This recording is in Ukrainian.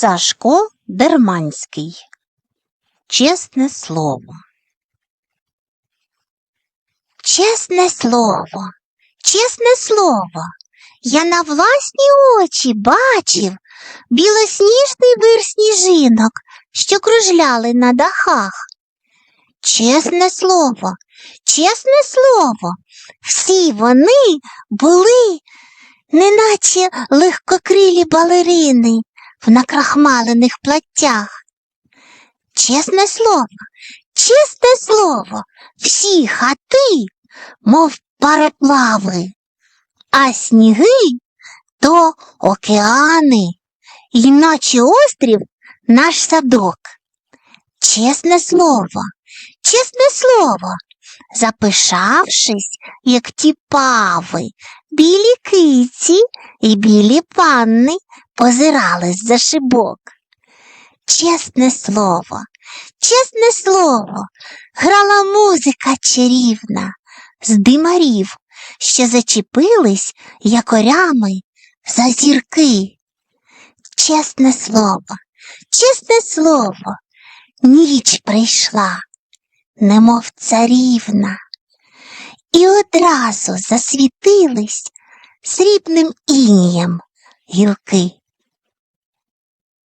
Сашко Дерманський. Чесне слово. Чесне слово, чесне слово, я на власні очі бачив білосніжний вир сніжинок, що кружляли на дахах. Чесне слово, чесне слово, всі вони були, неначе легкокрилі балерини в накрахмалених платтях. Чесне слово, чесне слово, всі хати, мов пароплави, а сніги то океани, іначе острів наш садок. Чесне слово, чесне слово, запишавшись, як ті пави, білі киці і білі панни позирали з-за шибок. Чесне слово, чесне слово, грала музика чарівна з димарів, що зачепились якорями за зірки. Чесне слово, чесне слово, ніч прийшла, немов царівна, і одразу засвітились срібним інієм гілки.